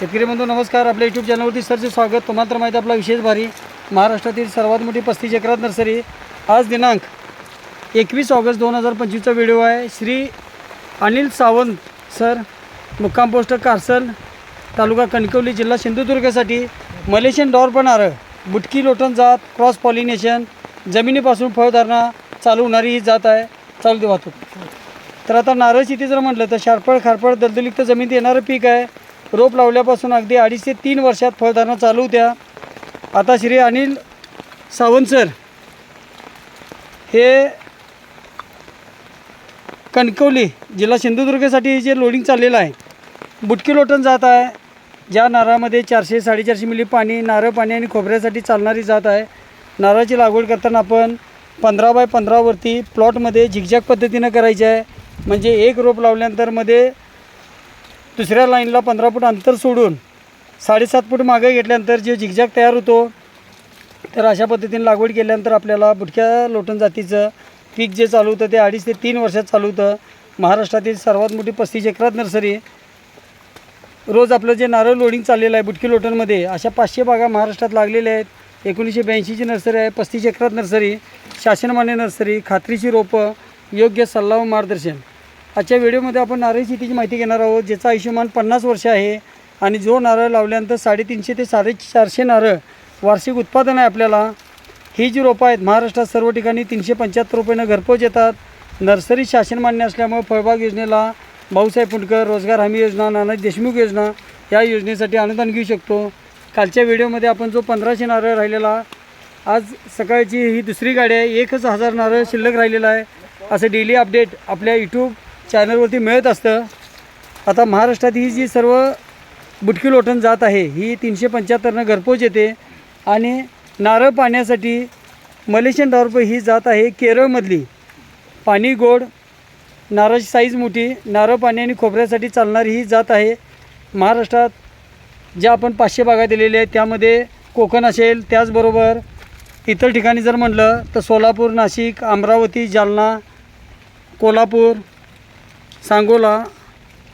शेतकरी बंधू नमस्कार. आपल्या यूट्यूब चॅनलवरती सरचे स्वागत. तुम्हाला तर माहिती आहे आपला विशेष भारी महाराष्ट्रातील सर्वात मोठी पस्तीस एकरात नर्सरी. आज दिनांक एकवीस ऑगस्ट दोन हजार पंचवीसचा व्हिडिओ आहे. श्री अनिल सावंत सर. मुक्काम पोस्ट कारसल तालुका कणकवली जिल्हा सिंधुदुर्गसाठी मलेशियन डॉर नारळ बुटकी लोटन जात क्रॉस पॉलिनेशन जमिनीपासून फळधारणा चालू होणारी ही जात आहे. चालू दे वाहतूक. तर आता नारळ शेती जर म्हटलं तर शारपळ खारपळ दलदलीक्त जमिनीत येणारं पीक आहे. रोप लावल्यापासून अगदी अडीच ते तीन वर्षात फळधारणा चालू होत्या. आता श्री अनिल सावंत सर हे कणकवली जिल्हा सिंधुदुर्गासाठी जे लोडिंग चाललेलं आहे. बुटकी लोटन जात आहे. ज्या नारळामध्ये चारशे साडेचारशे मिली पाणी नारळ पाणी आणि खोबऱ्यासाठी चालणारी जात आहे. नारळाची लागवड करताना आपण पंधरा बाय पंधरावरती प्लॉटमध्ये झिकझॅक पद्धतीनं करायची आहे. म्हणजे एक रोप लावल्यानंतरमध्ये दुसऱ्या लाईनला पंधरा फूट अंतर सोडून साडेसात फूट मागे घेतल्यानंतर जे झिकझॅक तयार होतो तर अशा पद्धतीने लागवड केल्यानंतर आपल्याला बुटक्या लोटन जातीचं पीक जे चालू होतं ते अडीच ते तीन वर्षात चालू होतं. महाराष्ट्रातील सर्वात मोठी पस्तीस एकरात नर्सरी. रोज आपलं जे नारळ लोडिंग चाललेलं आहे बुटकी लोटनमध्ये अशा पाचशे बागा महाराष्ट्रात लागलेल्या आहेत. एकोणीसशे ब्याऐंशीची नर्सरी आहे पस्तीस एकरात नर्सरी. शासनमान्य नर्सरी खात्रीची रोपं योग्य सल्ला व मार्गदर्शन. आजच्या व्हिडिओमध्ये आपण नारळ शेतीची माहिती घेणार आहोत ज्याचा आयुष्यमान पन्नास वर्ष आहे आणि जो नारळ लावल्यानंतर साडेतीनशे ते साडेचारशे नारळ वार्षिक उत्पादन आहे आपल्याला ही जी रोपं आहेत महाराष्ट्रात सर्व ठिकाणी तीनशे पंच्याहत्तर रुपयानं घरपोच येतात. नर्सरी शासन मान्य असल्यामुळे फळबाग योजनेला भाऊसाहेब पुंडकर रोजगार हमी योजना नानाजी देशमुख योजना या योजनेसाठी अनुदान घेऊ शकतो. कालच्या व्हिडिओमध्ये आपण जो पंधराशे नारळ राहिलेला आज सकाळची ही दुसरी गाडी आहे एकच हजार नारळ शिल्लक राहिलेला आहे. असं डेली अपडेट आपल्या यूट्यूब चॅनलवरती मिळत असतं. आता महाराष्ट्रात ही जी सर्व बुटकी लोटण जात आहे ही तीनशे पंच्याहत्तरनं घरपोच येते. आणि नारळ पाण्यासाठी मलेशियन डॉर्प ही जात आहे केरळमधली. पाणी गोड नारळाची साईज मोठी नारळ पाणी आणि खोबऱ्यासाठी चालणारी ही जात आहे. महाराष्ट्रात ज्या आपण पाचशे बागा दिलेल्या आहेत त्यामध्ये कोकण असेल त्याचबरोबर इतर ठिकाणी जर म्हटलं तर सोलापूर नाशिक अमरावती जालना कोल्हापूर सांगोला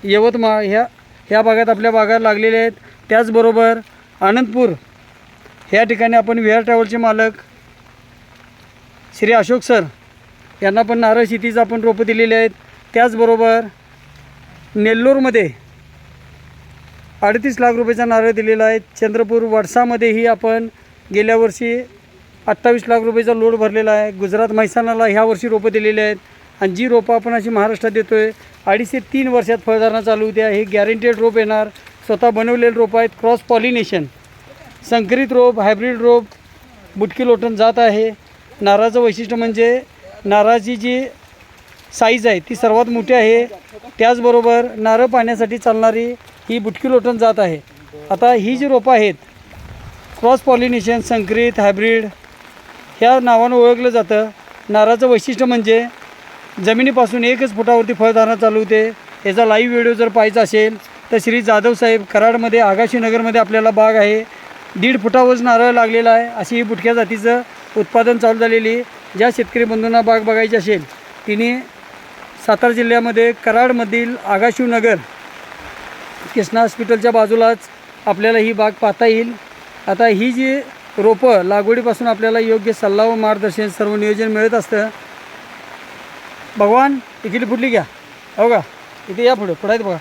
यवतमाळ ह्या ह्या भागात आपल्या बागा लागलेले आहेत. त्याचबरोबर आनंदपूर ह्या ठिकाणी आपण विहार ट्रॅव्हलचे मालक श्री अशोक सर यांना पण नारळ शेतीचं आपण रोपं दिलेली आहेत. त्याचबरोबर नेल्लोरमध्ये अडतीस लाख रुपयाचा नारळ दिलेला आहे. चंद्रपूर वडसामध्येही आपण गेल्या वर्षी अठ्ठावीस लाख रुपयाचा लोड भरलेला आहे. गुजरात म्हैसाणाला ह्या वर्षी रोपं दिलेली आहेत. आणि जी रोपं आपण अशी महाराष्ट्रात देतो आहे अडीच ते तीन वर्षात फळधारणा चालू होत्या हे गॅरंटेड रोप येणार. स्वतः बनवलेले रोपं आहेत क्रॉस पॉलिनेशन संकरित रोप हायब्रिड रोप बुटकी लोटन जात आहे. नारळाचं वैशिष्ट्य म्हणजे नारळाची जी साईज आहे ती सर्वात मोठी आहे. त्याचबरोबर नारळ पाण्यासाठी चालणारी ही बुटकी लोटन जात आहे. आता ही जी रोपं आहेत क्रॉस पॉलिनेशन संकरित हायब्रिड ह्या नावानं ओळखलं जातं. नारळाचं वैशिष्ट्य म्हणजे जमिनीपासून एकच फुटावरती फळधारणा चालू होते. याचा लाईव्ह व्हिडिओ जर पाहायचा असेल तर श्री जाधव साहेब कराडमध्ये आगाशीनगरमध्ये आपल्याला बाग आहे. दीड फुटावरच नारळ लागलेला आहे. अशी ही बुटक्या जातीचं उत्पादन चालू झालेली ज्या शेतकरी बंधूंना बाग बघायची असेल तिने सातारा जिल्ह्यामध्ये कराडमधील आगाशिवनगर कृष्णा हॉस्पिटलच्या बाजूलाच आपल्याला ही बाग पाहता येईल. आता ही जी रोपं लागवडीपासून आपल्याला योग्य सल्ला व मार्गदर्शन सर्व नियोजन मिळत असतं भगवान इकडली फुटली घ्या. हो का? इथे या पुढं पुढे बघा.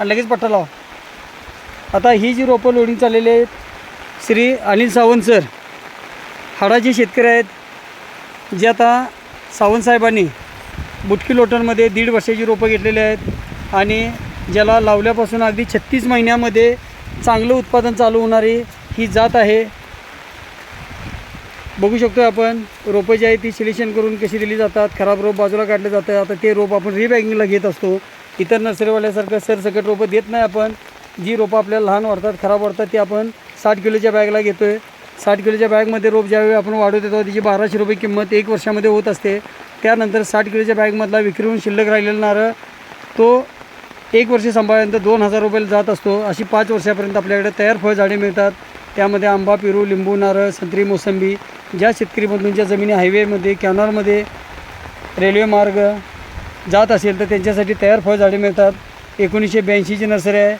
आणि लगेच पट्टा लावा. आता ही जी रोपं लोडिंग चाललेली आहेत श्री अनिल सावंत सर हाडाचे शेतकरी आहेत जे आता सावंत साहेबांनी बुटकी लोटनमध्ये दीड वर्षाची रोपं घेतलेली आहेत आणि ज्याला लावल्यापासून अगदी छत्तीस महिन्यामध्ये चांगलं उत्पादन चालू होणारी ही जात आहे. बघू शकतो आपण रोपं जी आहे ती सिलेक्शन करून कशी दिली जातात खराब रोप बाजूला काढले जातं आता ते रोप आपण रिबॅगिंगला घेत असतो. इतर नर्सरीवाल्यासारखं सरसकट रोपं देत नाही आपण. जी रोपं आपल्याला लहान वाढतात खराब वाढतात ती आपण साठ किलोच्या बॅगला घेतो आहे साठ किलोच्या बॅगमध्ये रोप ज्यावेळी आपण वाढवत येतो त्याची बाराशे रुपये किंमत एक वर्षामध्ये होत असते. त्यानंतर साठ किलोच्या बॅगमधला विक्रीहून शिल्लक राहिलेला नारळ तो एक वर्ष सांभाळल्यानंतर दोन हजार रुपयाला जात असतो. अशी पाच वर्षापर्यंत आपल्याकडे तयार फळझाडे मिळतात. त्यामध्ये आंबा पेरू लिंबू नारळ संत्री मोसंबी ज्या शेतकरी बंधूंच्या जमिनी हायवेमध्ये कॅनॉलमध्ये रेल्वे मार्ग जात असेल तर त्यांच्यासाठी तयार फळझाडे मिळतात. एकोणीसशे ब्याऐंशीची नर्सरी आहे.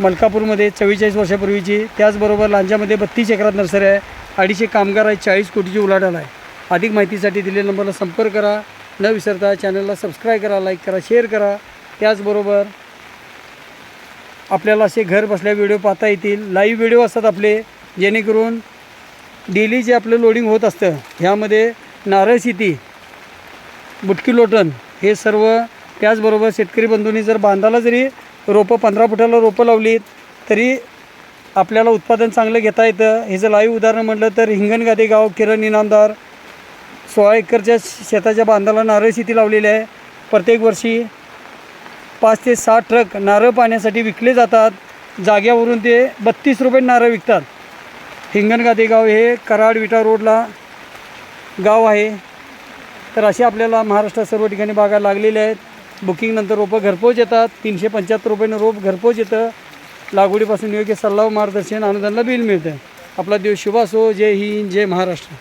मलकापूरमध्ये चव्वेचाळीस वर्षापूर्वीची त्याचबरोबर लांजामध्ये बत्तीस एकरात नर्सरी आहे. अडीचशे कामगार आहे चाळीस कोटीची उलाढाल आहे. अधिक माहितीसाठी दिलेल्या नंबरला संपर्क करा. न विसरता चॅनलला सबस्क्राईब करा लाईक करा शेअर करा. त्याचबरोबर आपल्याला असे घर बसल्या व्हिडिओ पाहता येतील. लाईव्ह व्हिडिओ असतात आपले जेणेकरून डेली जे आपलं लोडिंग होत असतं ह्यामध्ये नारळ शेती बुटकी लोटण हे सर्व त्याचबरोबर शेतकरी बंधूंनी जर बांधाला जरी रोपं पंधरा फुटाला रोपं लावलीत तरी आपल्याला उत्पादन चांगलं घेता येतं. ह्याचं लाईव्ह उदाहरण म्हटलं तर हिंगणगादे गाव किरण इनामदार सोळा एकरच्या शेताच्या बांधाला नारळ शेती लावलेली आहे. प्रत्येक वर्षी पाच ते सात ट्रक नारळ पाण्यासाठी विकले जातात. जाग्यावरून ते बत्तीस रुपये नारळ विकतात. हिंगणगादे गाव हे कराड विटा रोडला गाव आहे. तर असे आपल्याला महाराष्ट्रात सर्व ठिकाणी बागा लागलेल्या आहेत. बुकिंगनंतर रोपं घरपोच येतात. तीनशे पंच्याहत्तर रुपयानं रोप घरपोच येतं. लागवडीपासून योग्य सल्ला व मार्गदर्शन अनुदानला बिल मिळतं. आपला दिवस शुभ असो. जय हिंद जय महाराष्ट्र.